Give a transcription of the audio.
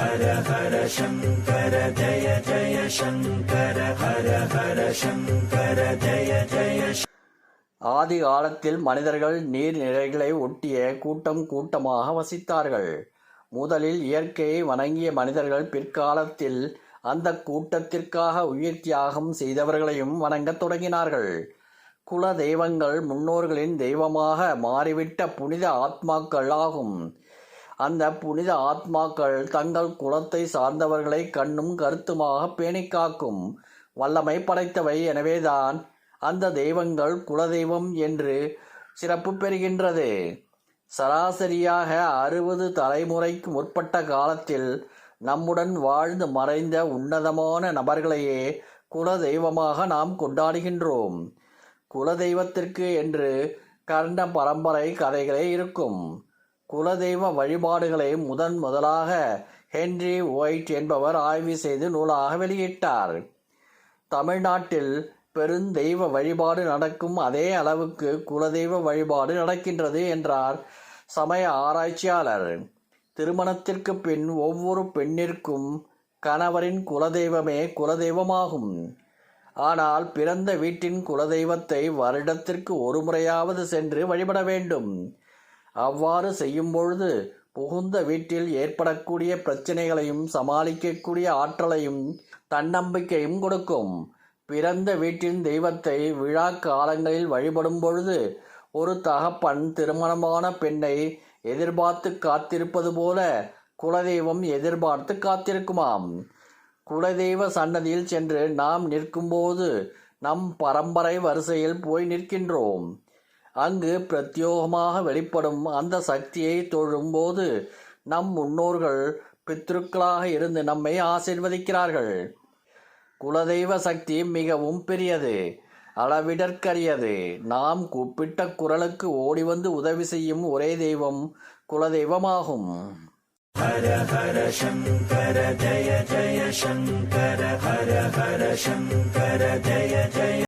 ஹர ஹர சங்கர ஜய ஜய சங்கர ஹர ஹர சங்கர ஜய ஜய ஆதி காலத்தில் மனிதர்கள் நீர்நிலைகளை ஒட்டிய கூட்டம் கூட்டமாக வசித்தார்கள். முதலில் இயற்கையை வணங்கிய மனிதர்கள் பிற்காலத்தில் அந்த கூட்டத்திற்காக உயிர் தியாகம் செய்தவர்களையும் வணங்கத் தொடங்கினார்கள். குல தெய்வங்கள் முன்னோர்களின் தெய்வமாக மாறிவிட்ட புனித ஆத்மாக்கள் ஆகும் அந்த புனித ஆத்மாக்கள் தங்கள் குலத்தை சார்ந்தவர்களை கண்ணும் கருத்துமாக பேணிக்காக்கும். வல்லமை படைத்தவை எனவேதான் அந்த தெய்வங்கள் குலதெய்வம் என்று சிறப்பு பெறுகின்றது. சராசரியாக அறுபது தலைமுறைக்கு முற்பட்ட காலத்தில் நம்முடன் வாழ்ந்து மறைந்த உன்னதமான நபர்களையே குலதெய்வமாக நாம் கொண்டாடுகின்றோம். குலதெய்வத்திற்கு என்று கண்ட பரம்பரை கதைகளே இருக்கும். குலதெய்வ வழிபாடுகளை முதன் முதலாக ஹென்றி ஒயிட் என்பவர் ஆய்வு செய்து நூலாக வெளியிட்டார். தமிழ்நாட்டில் பெருந்தெய்வ வழிபாடு நடக்கும் அதே அளவுக்கு குலதெய்வ வழிபாடு நடக்கின்றது என்றார் சமய ஆராய்ச்சியாளர். திருமணத்திற்கு பின் ஒவ்வொரு பெண்ணிற்கும் கணவரின் குலதெய்வமே குலதெய்வமாகும். ஆனால் பிறந்த வீட்டின் குலதெய்வத்தை வருடத்திற்கு ஒரு முறையாவது சென்று வழிபட வேண்டும். அவ்வாறு செய்யும் பொழுது புகுந்த வீட்டில் ஏற்படக்கூடிய பிரச்சனைகளையும் சமாளிக்கக்கூடிய ஆற்றலையும் தன்னம்பிக்கையும் கொடுக்கும். பிறந்த வீட்டின் தெய்வத்தை விழா காலங்களில் வழிபடும் பொழுது ஒரு தகப்பன் திருமணமான பெண்ணை எதிர்பார்த்து காத்திருப்பது போல குலதெய்வம் எதிர்பார்த்து காத்திருக்குமாம். குலதெய்வ சன்னதியில் சென்று நாம் நிற்கும்போது நம் பரம்பரை வரிசையில் போய் நிற்கின்றோம். அங்கு பிரத்யோகமாக வெளிப்படும் அந்த சக்தியை தொழும்போது நம் முன்னோர்கள் பித்ருக்களாக இருந்து நம்மை ஆசிர்வதிக்கிறார்கள். குலதெய்வ சக்தி மிகவும் பெரியது அளவிடற்கரியது. நாம் கூப்பிட்ட குரலுக்கு ஓடி வந்து உதவி செய்யும் ஒரே தெய்வம் குலதெய்வமாகும். ஹர ஹர சங்கர ஜய ஜய சங்கர ஹர ஹர சங்கர ஜய ஜய